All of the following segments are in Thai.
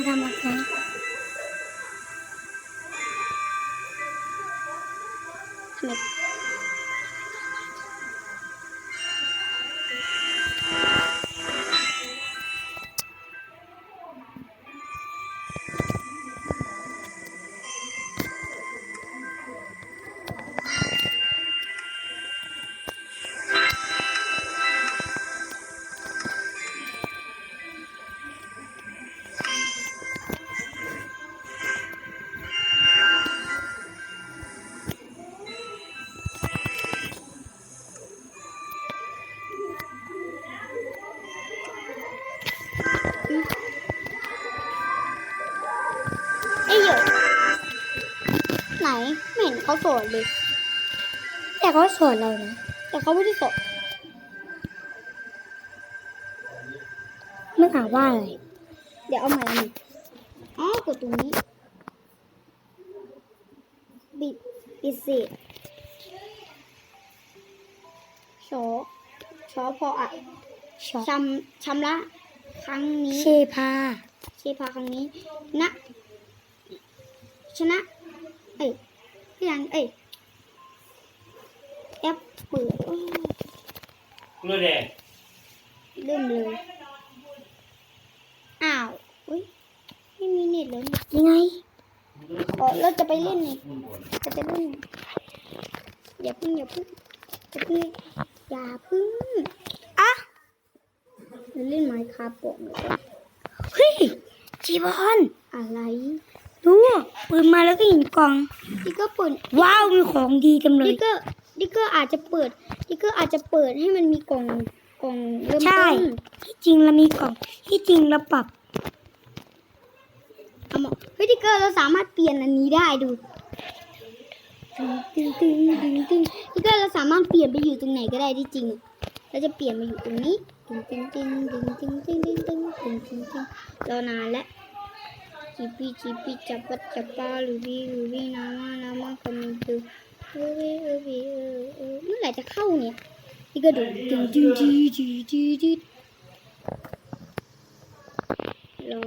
বন্ধুরা মধ্যে ফ্লিপ ไหนไม่เห็นเขาสอนเลย แต่เขาสอนเรานะแต่เขาไม่ได้สอนมันอ่านว่าอะไร เดี๋ยวเอาใหม่เอาใหม่อ๋อกดตรงนี้ บิดบิดเศษชอชอพออะช็อปชำชำระครั้งนี้ เชพา เชพาครั้งนี้ นะ ชนะ เอ้ย พี่ยันเอ้ยแอปเปิดโอ้ย Lu deh. เริ่มเลย อ้าวอุ้ยไม่มีเน็ตเลยยังไงอ๋อเราจะไปเล่นนี่จะไปเล่นอย่าพึ่งอย่าพึ่งอย่าพึ่งอย่าพึ่งอะเราเล่นไมค์คาโปะหน่อยก่อนเฮ้ยจีบอลอะไร ดูเปิดมาแล้วก็เห็นกล่องดิกเกอร์เปิดว้าวมีของดีเต็มเลดิยกเกอร์ดิกเกอร์อาจจะเปิดดิกเกอร์อาจจะเปิดให้มันมีกล่องกล่องเริ่มใช่ต้นที่จริงเรามีกล่องที่จริงเราปรับเอามาเฮ้ยดิกเกอร์เราสามารถเปลี่ยนอันนี้ได้ดูตึงตึงตึงตึงตึงดิกเกอร์เราสามารถเปลี่ยนไปอยู่ตรงไหนก็ได้ที่จริงเราจะเปลี่ยนมาอยู่ตรงนี้ตึงตึงตึงตึงตึงตึงตึงตึงตึงตึงตึงรอนานแล้ว చిపి చిపి చప్ప చప్ప లుబి లుబి నామా నామా కమితు లుబి లుబి เมื่อไหร่จะเข้าเนี่ยนี่ก็ดูจึงจึงจีจีจีจีเรา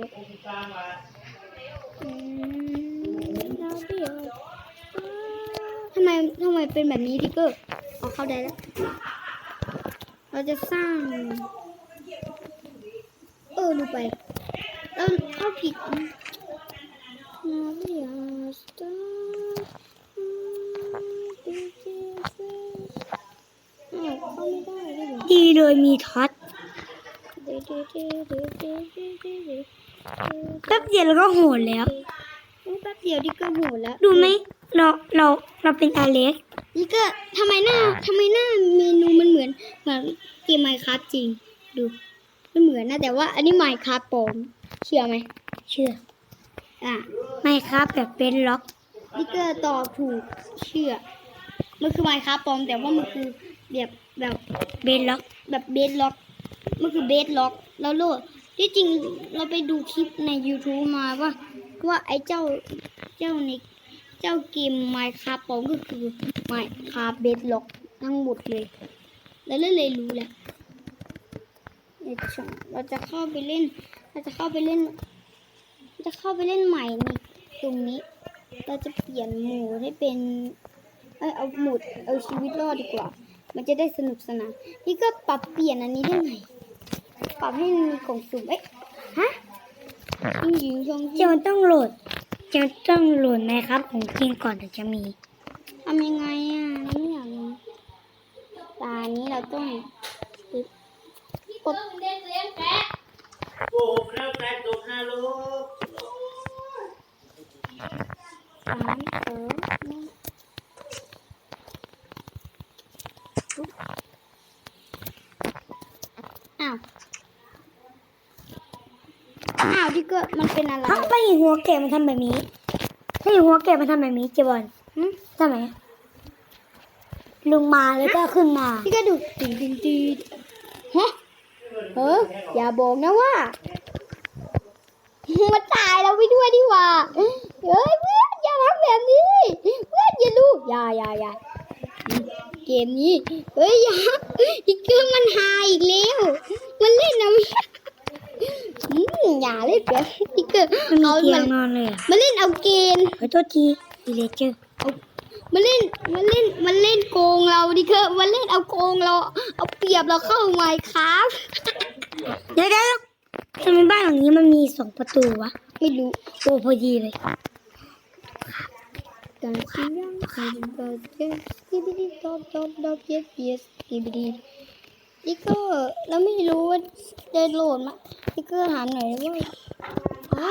ทำไมทำไมเป็นแบบนี้ดิเกอร์เอาเข้าได้แล้วเราจะสร้าง เออดูไปเราเข้าผิด ดีโดยมีท็อตแป๊บเดียวแล้วก็โหดแล้วแป๊บเดียวดิก็โหดแล้ว ดูไหมเราเราเราเป็นอาเล็กนี่ก็ทำไมหน้าทำไมหน้าเมนูมันเหมือนเหมือนเกมไมค์ครับจริง ดูม่เหมือนนะแต่ว่าอันนี้ไมค์ครับปลอมเชื่อไหม เชื่อ อะไม่ครับแบบเป็นล็อกดิเกอร์ตอถูกเชื่อมันคือไมค์ครับปลอมแต่ว่ามันคือแบบแบบเป็นล็อกแบบเบสล็อกมันคือเบสล็อกแล้วโลดที่จริงเราไปดูคลิปใน YouTube มาว่าว่าไอ้เจ้าเจ้าในเจ้าเกมไมค์ครับปลอมก็คือไมค์ครับเบสล็อกทั้งหมดเลย แล้วเราเลยรู้แหละเดี๋ยวเราจะเข้าไปเล่น เราจะเข้าไปเล่น จะเข้าไปเล่นใหม่ในตรงนี้ เราจะเปลี่ยนโหมดให้เป็นเอยเอาโหมดเอาชีวิตรอดดีกว่า มันจะได้สนุกสนานนี่ก็ปรับเปลี่ยนอันนี้ได้ไหมปรับให้มันมีกล่องสุ่มเอ๊ะฮะยิงยิงชงจะมันต้องโหลดจะต้องโหลดนะครับของจริงก่อนถึงจะมีทำยังไงอะไม่อยากรู้ตานี้เราต้องกด Oh, kenapa tuh halo? สามสองหนึ่งอ้าวอ้าวที่ก็มันเป็นอะไรถ้าไปหัวแกะมันทำแบบนี้ ถ้าหัวแกะมันทำแบบนี้เจบอลหึทำไมลงมาแล้วก็ขึ้นมาพี่ก็ดูติงติงติงฮะเอออย่าบอกนะว่ามันตายเราไปด้วยดีกว่า เฮ้ยเพื่อนอย่าทำแบบนี้เพื่อนอย่าลูกอย่าอย่าอย่าเกมนี้เฮ้ยอย่าอีกเกมมันหายอีกแล้ว มันเล่นนะไม่อืมอย่าเล่นแบบนี่เกิดมันมีเอาเตียมังนนอนเลยเหรอะมาเล่นเอาเกณฑ์ขอโทษทีดีเลเจอร์มาเล่นมาเล่นมาเล่นโกงเราดิเกิดมาเล่นเอาโกงเรา เอาเปรียบเราเข้าไมค์ครับเดี๋ยวเดี๋ยวทำไมบ้านหลังนี้มันมีสองประตูวะ ไม่รู้โอ้พอดีเลย การเสียงการก็เจ็บที่ไม่ได้ตอบตอบตอบเย็บเย็บที่ไม่ดีนี่ก็เราไม่รู้ว่าจะโหลดมานี่ก็ถามหน่อยว่าอ๋อ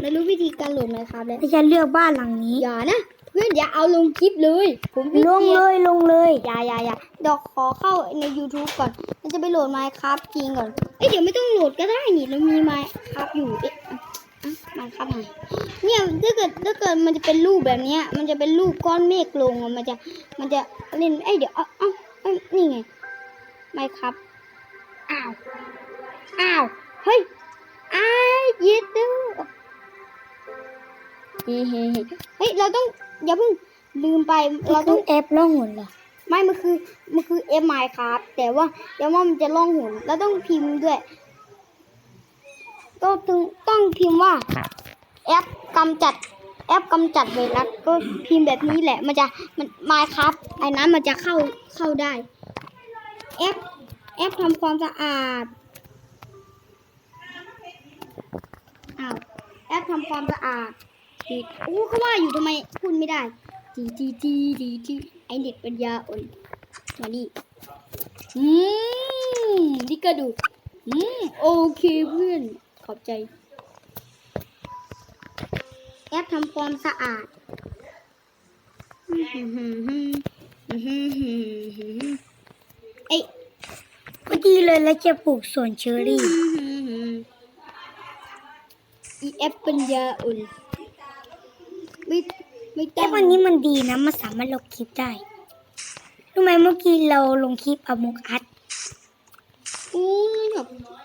เรารู้วิธีการโหลดไหมครับแล้วถ้าจะเลือกบ้านหลังนี้ อย่านะ เพื่อนอย่าเอาลงคลิปเลย ผมขี้ลงกีจเลยลงเลยอย่าอย่าอย่าเดอกขอเข้าใน YouTube ก่อน มันจะไปโหลด Minecraft จริงก่อน เอ้ยเดี๋ยวไม่ต้องโหลดก็ได้นี่เรามี Minecraft อยู่เอ๊ะอะอะ Minecraft ไหนเนี่ยถ้าเกิดถ้าเกิดมันจะเป็นรูปแบบเนี้ยมันจะเป็นรูปก้อนเมฆลงอะมันจะมันจะเล่นเอ้ยเดี๋ยวเอ้าเอ้าเอ้ยนี่ไง Minecraft อ้าวอ้าวเฮ้ยอ้ายเย็ดเด้อเฮ้เฮ้เฮ้เฮ้ยเราต้องอย่าเพิ่งลืมไปเราเราต้ต้อองงแอปล่องหนเหรอไม่มันคือมันคือเอฟไมครับแต่ว่าแต่ว่ามันจะล่องหนแล้วต้องพิมพ์ด้วย ก็ต้องต้องพิมพ์ว่าแอปกำจัดแอปกำจัดไวรัสก็พิมพ์แบบนี้แหละ มันจะมันไมครับไอ้นั้นมันจะเข้าเข้าได้แอปแอปทำความสะอาดอ้าวแอปทำความสะอาดดีโอ้เขาว่าอยู่ทำไมพูดไม่ได้ดีดีดีดีดีไอเด็กปัญญาอ่อนมาดิอืมดิกระดูกอืมโอเคเพื่อนข อบใจ แอปทำความสะอาดเอ้ยพอดีเลยแล้วจะปลูกสวนเชอรี่อีแอปปัญญาอ่อนไม่ไม่แอต้อปงวันนี้มันดีนะ มันสามารถลงคลิปได้รู้ไหมเมื่อกี้เราลงคลิปอมุกอัดอู้ยแบบอู้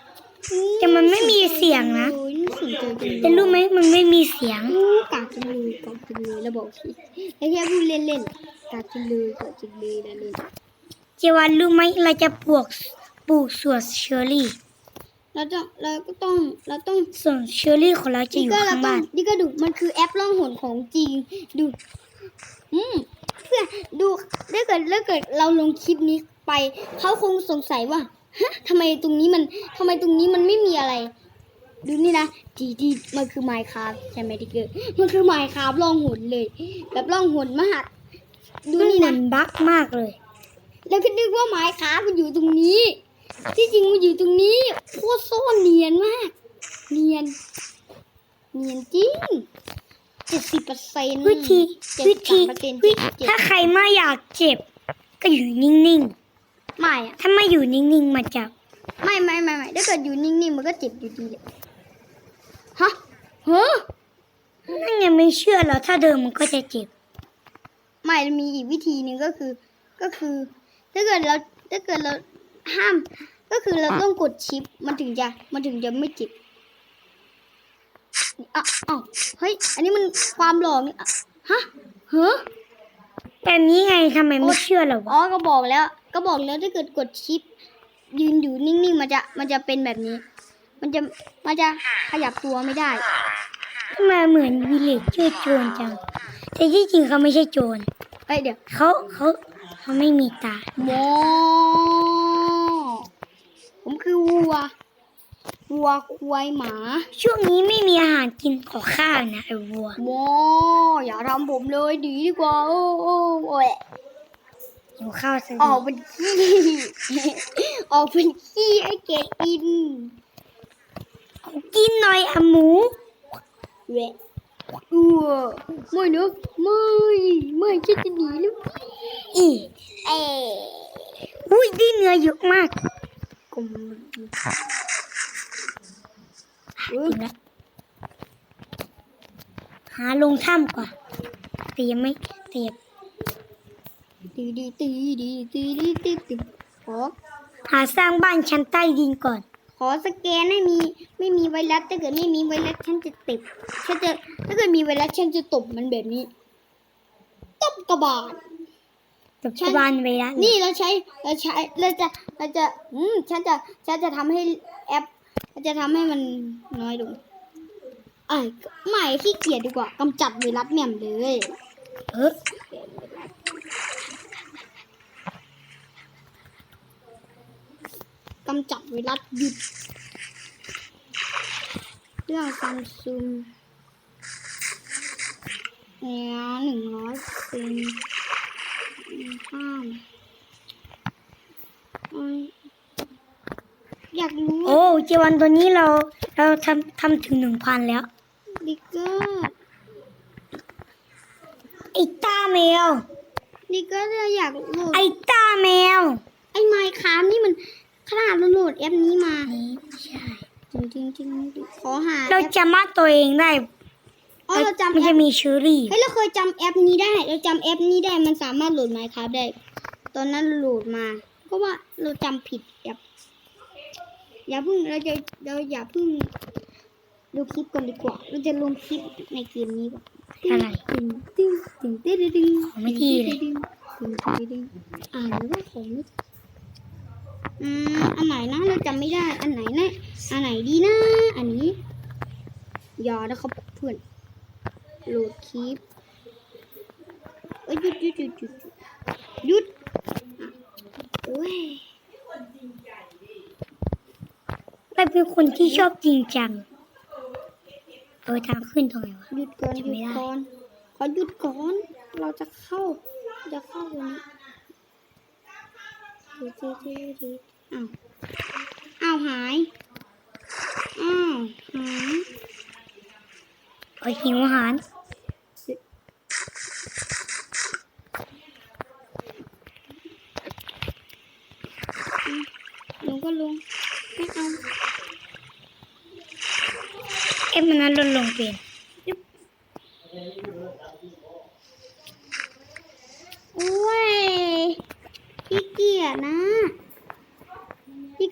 แต่มันไม่มีเสียงนะโอ้ยน่าสนใจจังเลยแต่รู้ไหมมันไม่มีเสียงอู้กากจังเลยกากจังเลยแล้วบอกสิแล้วแค่พูดเล่นๆกากจังเลยกากจังเลยนะเลยเจวันรู้ไหมเราจะปลูกปลูกสวนเชอรี่ เราต้องเราก็ต้องเราต้องสวนเชอรี่ของเราจะอยู่ก็เราข้างต้อบ้างนนี่ก็ดูมันคือแอปล่องหนของจริงดูอืมเพื่อดูถ้าเกิดถ้าเกิดเราลงคลิปนี้ไป เขาคงสงสัยว่า ฮะทำไมตรงนี้มันทำไมตรงนี้มันไม่มีอะไร ดูนี่นะดีดีมันคือไมค์ครับใช่ไหมที่เกิดมันคือไมค์ครับล่องหนเลย แบบล่องหนมากดูมันนี่เหมืนะอนบั๊กมากเลย แล้วก็นึกว่าไมค์ครับมันอยู่ตรงนี้ ที่จริงมันอยู่ตรงนี้โคตรโซ่เนียนมาก เนียน เนียนจริงเจ็ดสิบเปอร์เซ็นต์วิธีเจ็ดวิสิบธีเปอร์เซ็นต์วิเจ็ดถ้าใครไม่อยากเจ็บ ก็อยู่นิ่ง ไม่อะๆถ้าไม่อยู่นิ่งๆมันจะไม่ไม่ไม่ไม่ถ้าเกิดอยู่นิ่งๆมันก็เจ็บอยู่ดีเลยฮะเฮ้อนั่นยังไม่เชื่อเราถ้าเดินมันก็จะเจ็บ ไม่มีอีกวิธีหนึ่งก็คือ ก็คือ ถ้าเกิดเราถ้าเกิดเราห้าม ก็คือเราต้องกดชิป มันถึงจะมันถึงจะไม่เจ็บอะอ้าวเฮ้ย อันนี้มันความหลอกนี่อะฮะเฮ้อแบบนี้ไงทำไมไม่เชื่อเราอ๋อวะก็บอกแล้ว ก็บอกแล้วถ้าเกิดกดชิป ยืนอยู่นิ่งๆ มันจะมันจะเป็นแบบนี้ มันจะมันจะขยับตัวไม่ได้ทำไมเหมือนวิลเลจเจอร์โจรจัง แต่ที่จริงเขาไม่ใช่โจรเอ้ยเดี๋ยวเขาเขาเขาไม่มีตาหมอผมคือวัว วัวควายหมา ช่วงนี้ไม่มีอาหารกินขอข้าวนะไอ้วัวหมออย่าทำผมเลยดีดีกว่า โอ้โอ้โอ้ย หิวข้าวสิออกเป็นขี้ออกเป็นขี้ไอ้เกดกิน กินหน่อยอะหมูแหวะอ้วไม่นะไม่ไม่ฉันจะหนีแล้วอีเออุ้ยด้เนื้อเยอะมากกลมนแล้วหาลงถ้ำก่อนแต่ยังไม่แต่ยัง ตีดีตีดีตีดีตีดีขอหาสร้างบ้านชั้นใต้ดินก่อน ขอสแกนให้มีไม่มีไวรัสถ้าเกิดไม่มีไวรัสฉันจะติดฉันจะถ้าเกิดมีไวรัสฉันจะตบมันแบบนี้ตบกระบาลกับชาวบ้านไว้แล้วนี่เราใช้เราใช้เราจะเราจะอืมฉันจะฉันจะทำให้แอปจะทำให้มันน้อยลงไอ้ไม่ขี้เกียจดีกว่ากำจัดไวรัสแหม่มเลย เออ กำจัดไวรัสหยุด เรื่องซัมซุงเนี่ยหนึ่งร้อยเป็นห้ามอืมอยากรู้โอ้เจวันตัวนี้เราเราทำทำถึงหนึ่งพันแล้วดิกเกอร์ไอ้ตาแมวดิกเกอร์จะอยากโหลดไอ้ตาแมวไอ้ไมค์คามนี่มัน ขนาดเราโหลดแอปนี้มานี่ใช่จริงจริงจริงๆขอหาเราแอปจะมาตัวเองได้อ๋อเราจำมันแอจะปมีเชอรี่เฮ้ยเราเคยจำแอปนี้ได้ เราจำแอปนี้ได้มันสามารถโหลดไมค์ครับได้ ตอนนั้นโหลดมา ก็ว่าเราจำผิดแอปอย่าเพิ่งเราจะเราอย่าเพิ่งดูคลิปก่อนดีกว่า เราจะลงคลิปในเกมนี้ก่อนอะไร ตึงตึงตึงตึงตึงตึงของไม่ดีเลย ตึงตึงตึงตึงอ่านหรือว่าของไม่ อืมอันไหนนะเราจำไม่ได้ อันไหนนะอันไหนดีนะ อันนี้อย่านะครับเพื่อนโหลดคลิปเอ้ยหยุดหยุดหยุดหยุดหยุดอะโอ้ยเราเป็นคนที่ชอบจริงจังเออทางขึ้นตรงไหนวะหยุดก่อนหจำยุไม่ดได้ก่อนขอหยุดก่อน เราจะเข้า จะเข้าตรงนี้เดี๋ยวเดี๋ยวเดี๋ยวเดี๋ยว อ้าวอ้าวหาย อ้าวหายเออหิวอาหารลงก็ลงไม่เอาเอ็มมันนั้นลดลงเป็นโอ้ยพี่เกียจนะพี่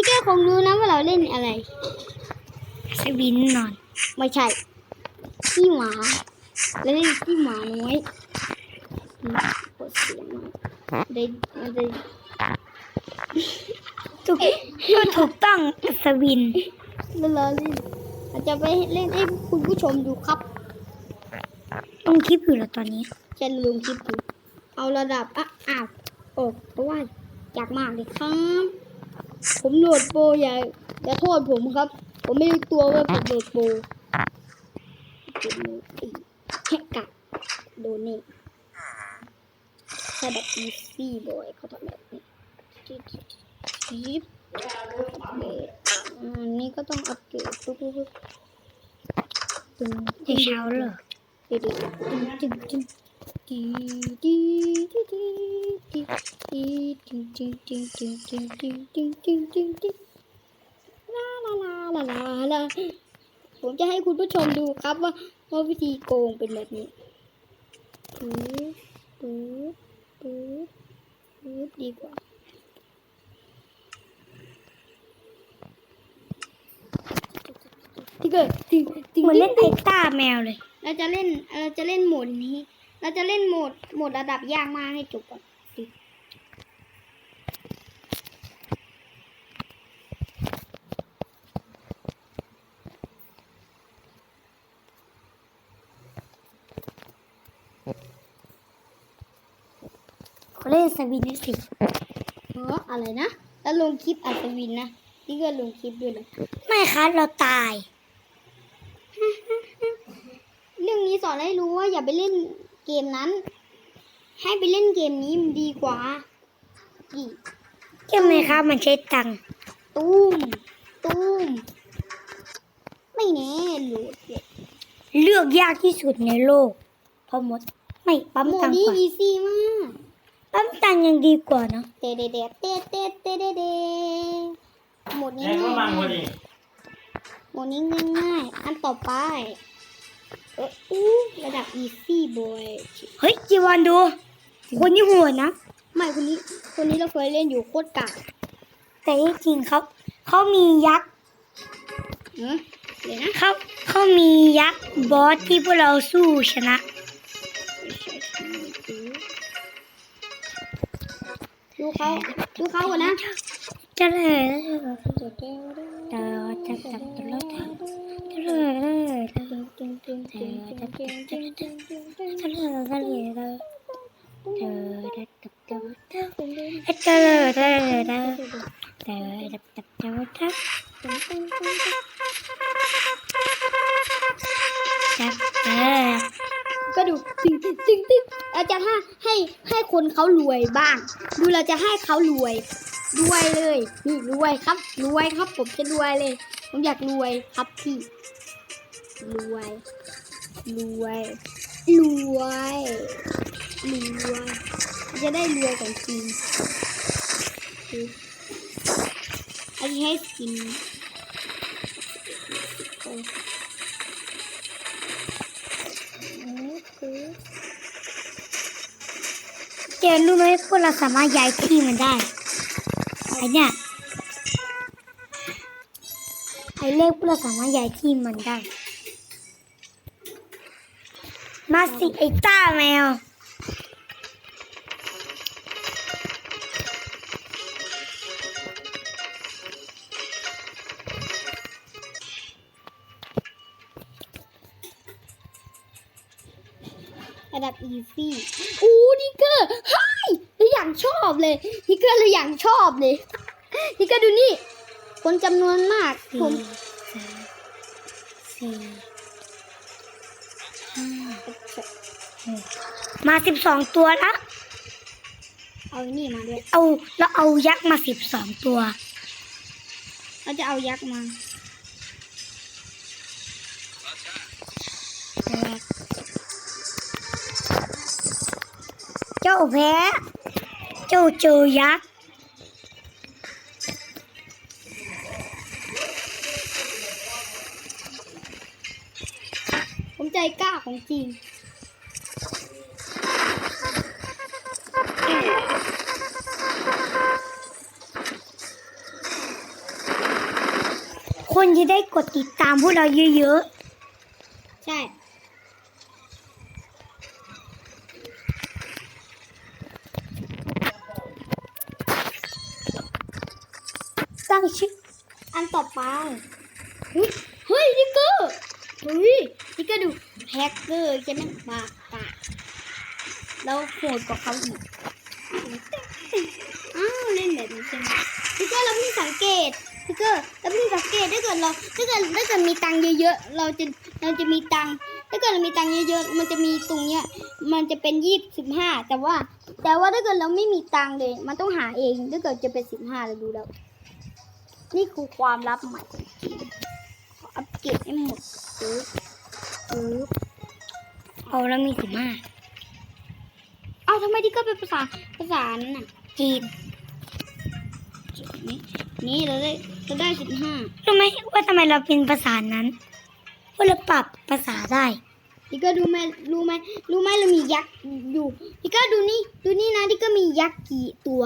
นี่แกคงรู้นะว่าเราเล่นอะไรๆสวินนอน ไม่ใช่ขี้หมาเราเล่นขี้หมาน้อยอืมกดเสียงหน่อยได้มันจะถูกก็ถูกต้องสวินเราเราเล่นเราจะไปเล่นให้คุณผู้ชมดูครับต้องคลิปอยู่แล้วตอนนี้จะลงคลิปดูเอาระดับอะอ้าวโอ้เพราะว่าอยากมากเลยครับ ผมโหลดโปรอย่าอย่าโทษผมครับ ผมไม่รู้ตัวว่าผมโหลดโปรเจ็บมืออีกแค่กัดโดนนี่ถ้าแบบอีซี่บอยเขาทำแบบนี้จิ๊บจิ๊บอันนี้ก็ต้องอัปเกรดทุกๆตึงจะเช้าเหรอตึงตึงตึง ดีดีดีดีดีดีตึงตึงตึงตึงตึงตึงตึงตึงตึงตึงลาลาลาลาลาลาผมจะให้คุณผู้ชมดูครับว่าว่าวิธีโกงเป็นแบบนี้ปึ๊บปึ๊บปึ๊บปึ๊บดีกว่าที่เกิดตึงตึงเหมือนเล่นไอ้ตาแมวเลย เราจะเล่นเราจะเล่นหมดนี้ เราจะเล่นโหมดโหมดระดับยากมากให้จบก่อนดิเขาเล่นสวินนี่สิเอออะไรนะ แล้วลงคลิปอัศวินนะ นี่ก็ลงคลิปด้วยนะไม่ครับเราตาย เรื่องนี้สอนให้รู้ว่าอย่าไปเล่น เกมนั้น ให้ไปเล่นเกมนี้มันดีกว่ากี่ใช่ไหมครับมันใช้ตังค์ตุ้มตุ้มไม่แน่โหลดเด็ดเลือกยากที่สุดในโลกเพอหมดไม่ปั๊มโหมตัดงค์นี้กว่าอีซี่มากปั๊มตังค์ยังดีกว่าเนอะเตเดเดเตเตเตเดเดโหมดนี้แล้ง่าก็มังพอยดีๆโหมดนี้ง่ายๆอันต่อไปเอออู้ระดับ easy boy เฮ้ยจีวอนดู คนนี้โหัวนะ ไม่คนนี้ คนนี้เราเคยเล่นอยู่โคตรกากแต่ที่จริงเขาเขามียักษ์เนอะเดี๋ยวนะเขาเขามียักษ์บอสที่พวกเราสู้ชนะดูเขาดูเขาก่อนนะจะเลยเดาจะจับ ตัวรถจะเลยจะเลยจะเลยจะเลยจะเลยจะเลยจับเออก็ดูตึงตึงตึงตึงเราจะให้ให้ให้คนเขารวยบ้าง ดูเราจะให้เขารวยรวยเลยนี่รวยครับรวยครับ ผมจะรวยเลย ผมอยากรวยครับพี่ รวย รวย รวย รวย จะได้รวยกันจริงออันนี้ให้กินโอ้คือเจนรู้ไหมพวกเราสามารถย้ายที่มันได้ไอเนี่ยไอเลขพวกเราสามารถย้ายที่มันได้ มาสิไอต้าแมว ระดับ easy อู้นิกเกอร์เฮ้ยเราอย่างชอบเลยนิกเกอร์เราอย่างชอบเลยนิกเกอร์ดูนี่ คนจำนวนมากสี่ผมส มาสิบสองตัวแล้วเอานี่มาด้วย เอาเราเอายักษ์มาสิบสองตัว เราจะเอายักษ์มาเจ้าแพ้เจ้าเจอยักษ์ผมใจกล้าของจริง คนจะได้กดติดตามพวกเราเยอะใช่ๆตั้งชื่ออันต่อไปเฮ้ยเฮ้ยนิกเกอร์เฮ้ยนิกเกอร์ดูแฮกเกอร์จะนั่งปากปากเราโหดกว่าเขาอีกอ้าวเล่นแบบนี้ใช่ไหมนิกเกอร์เราเพิ่งสังเกตนิก เกอร์เราเพิ่งสังเกตถ้าเกิดเราถ้าเกิดถ้าเกิดมีตังค์เยอะๆเราจะเราจะมีตังค์ถ้าเกิดเรามีตังค์เยอะๆมันจะมีตรงเนี้ยมันจะเป็นยี่สิบห้าแต่ว่า แต่ว่าถ้าเกิดเราไม่มีตังค์เลย มันต้องหาเองถ้าเกิดจะเป็นสิบห้าเราดูแล้ว นี่คือความลับใหม่ของเกมขออัปเกรดให้หมดปึ๊บปึ๊บเอาแล้วมีสิบห้าเอ้าทำไมที่ก็เป็นภาษาภาษานั้นน่ะจีนนี่ นี่เราได้เราได้สิบห้ารู้ไหมว่าทำไมเราเป็นภาษานั้นเพราะเราปรับภาษาได้ที่ก็ดูไหมรู้ไหมรู้ไหมเรามียักษ์อยู่ที่ก็ดูนี่ดูนี่นะที่ก็มียักษ์กี่ตัว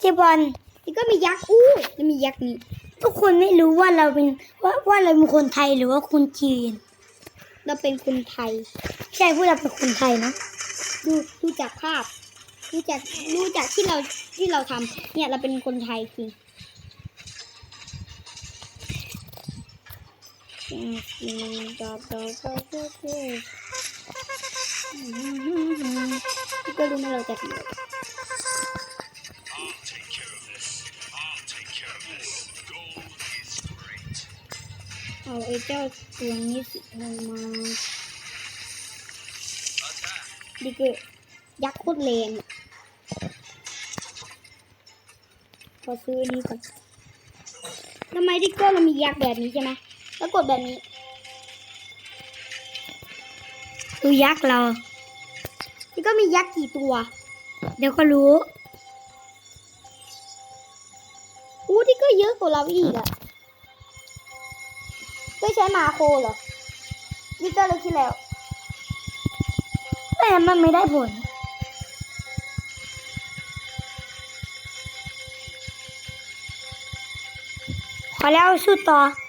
เจบอลที่ก็มียักษ์อู้เรามียักษ์นี่ทุกคนไม่รู้ว่าเราเป็นว่าว่าเราเป็นคนไทยหรือว่าคนจีน เราเป็นคนไทย ใช่พวกเราเป็นคนไทยเนาะดูดูจากภาพ ดูจากดูจากที่เราที่เราทำเนี่ยเราเป็นคนไทยจริงอืมอืมจับเราไปเรื่อยๆอืมก็รู้ไหมเราจะทำอะไรเอาไอ้เจ้าตัวนี้สิลงมาดิเกอร์ยักษ์โคตรแรงอะ ขอซื้ออันนี้ก่อนทำไมดิเกอร์เรามียักษ์แบบนี้ใช่ไหมแล้วกดแบบนี้ดูยักษ์เราดิเกอร์มียักษ์กี่ตัว เดี๋ยวก็รู้อู้ดิเกอร์เยอะกว่าเราอีกอะก็ใช้มาโครเหรอนี่ก็เลยคิดแล้วแต่มันไม่ได้ผล ขอแ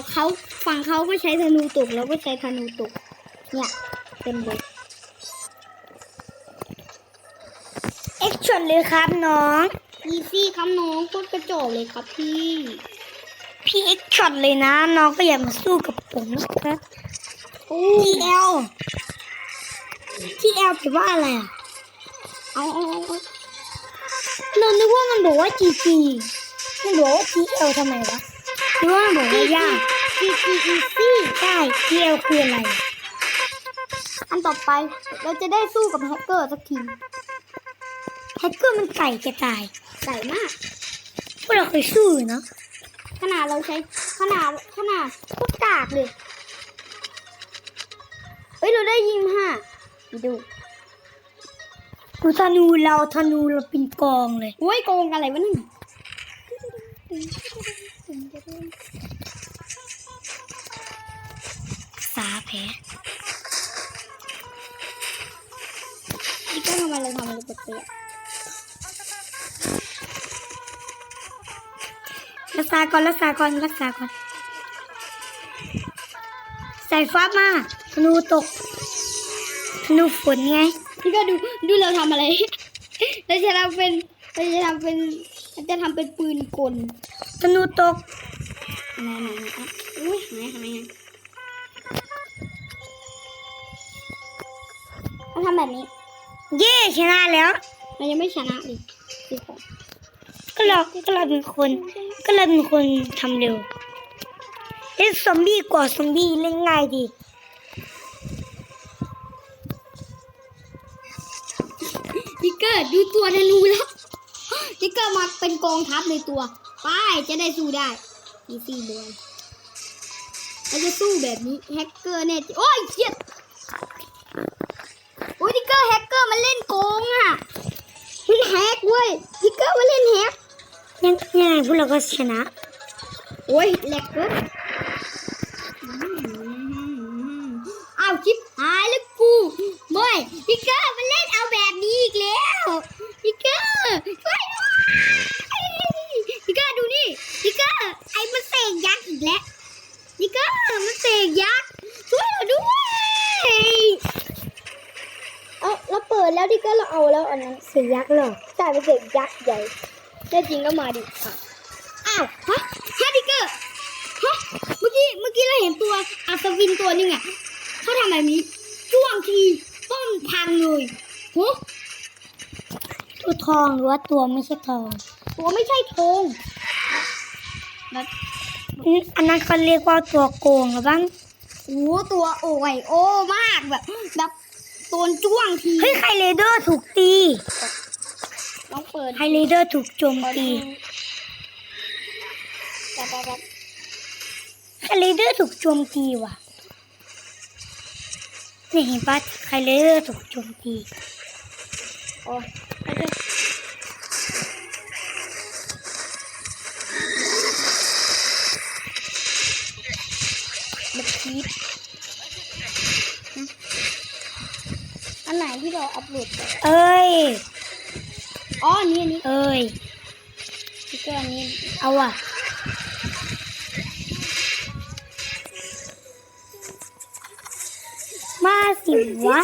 กกับเขาฝั่งเขาก็ใช้ธนูตกเราก็ใช้ธนูตก เนี่ยเป็นเด็กเอ็กชนเลยครับน้องอีซี่ครับน้องโคตรกระจอกเลยครับพี่ พี่เอ็กช็อตเลยนะ น้องก็อย่ามาสู้กับผมนะครับโอ้ทีเอลทีเอลแปลว่าอะไรอะเอาเอาเอาเอาเรานึกว่ามันบอกว่าจีจีมันบอกว่าทีเอลทำไมวะห รือว่ามันบอกว่ายากจีจีอีซี่ใช่ทีเอลคืออะไร อันต่อไปเราจะได้สู้กับแฮกเกอร์สักทีแฮกเกอร์มันไก่จะตายไก่มาก พวกเราเคยสู้อยู่เนาะขนาดเราใช้ขนาดขนาดโคตรกากเลยเอ้ยเราได้ยิงห้าดูดูธนูเราธนูเราเป็นกองเลยโอ้ยโกงอะไรวะนี่น สาแผลนี่ก็ทำไมเราทำอะไรแปลกรักษาก่อนรักษาก่อนรักษาก่อนใส่ฟ้ามาธนูตกธนูฝนไงๆนี่ก็ดูดูเราทำอะไรเราจะทำเป็นเราจะทำเป็นเราจะทำเป็นปืนกลธ นูตกไหนไหนไหนอะอุ้ยหายหายหายเราทำแบบนี้ เย่ชนะแล้วเรายังไม่ชนะเลยดีกว่าก็เราก็เราเป็นคน ก็เราเป็นคนทำเร็วเล่นซอมบี้กว่าซอมบี้เล่นง่ายดีนิกเกอร์ดูตัวธนูแล้วนิกเกอร์มาเป็นกองทัพเลยตัว ไปจะได้สู้ได้อีซี่เลยเราจะสู้แบบนี้แฮกเกอร์เนี่ยโอ้ยเจ็ดโอ้ยนิกเกอร์แฮกเกอร์มันเล่นโกงอะมันแฮกเว้ยนิกเกอร์มันเล่นแฮกยังยังไงพวกเราก็ชนะโอ้ยแหลกเกินอ้าวชิบหายแล้วกูเม่ยนิกเกอร์มันเล่นเอาแบบนี้อีกแล้วนิกเกอร์ช่วยด้วยนิก เกอร์ดูนี่นิกเกอร์ไอ้มันเสกยักษ์อีกแล้วนิกเกอร์มันเสกยักษ์ช่วยเราด้วยเอาเราเปิดแล้วนิกเกอร์เราเอาแล้วอันนั้นเสียยักษ์เหรอใช่เป็นเสกยักษ์ใหญ่แน่จริงก็มาดิค่ะอ้าวฮะฮะนิกเกอร์ฮะเมื่อกี้เมื่อกี้เราเห็นตัวอัศวินตัวหนึงอะเขาทำแบบนี้จ้วงทีต้นพังเลยโหตัวทองหรือว่าตัวไม่ใช่ทอง ตัวไม่ใช่ธงแบบอืมอันนั้นเขาเรียกว่าตัวโกงหรือบ้างโอ้ตัวโอ้ยโอ้มากแบบแบบโดนจ้วงทีเฮ้ยไคเลเดอร์ถูกตีลองเปิดไคเลเดอร์ถูกโจมตีแบบแบบแบบไคเลเดอร์ถูกโจมตีว่ะนี่เห็นปะไคเลเดอร์ถูกโจมตีโอ้ หลดไปเอ้ย อ๋ออันนี้อันนี้เอ้ยสติ๊กเกอร์อันนี้ เอาว่ะมมาสิวะ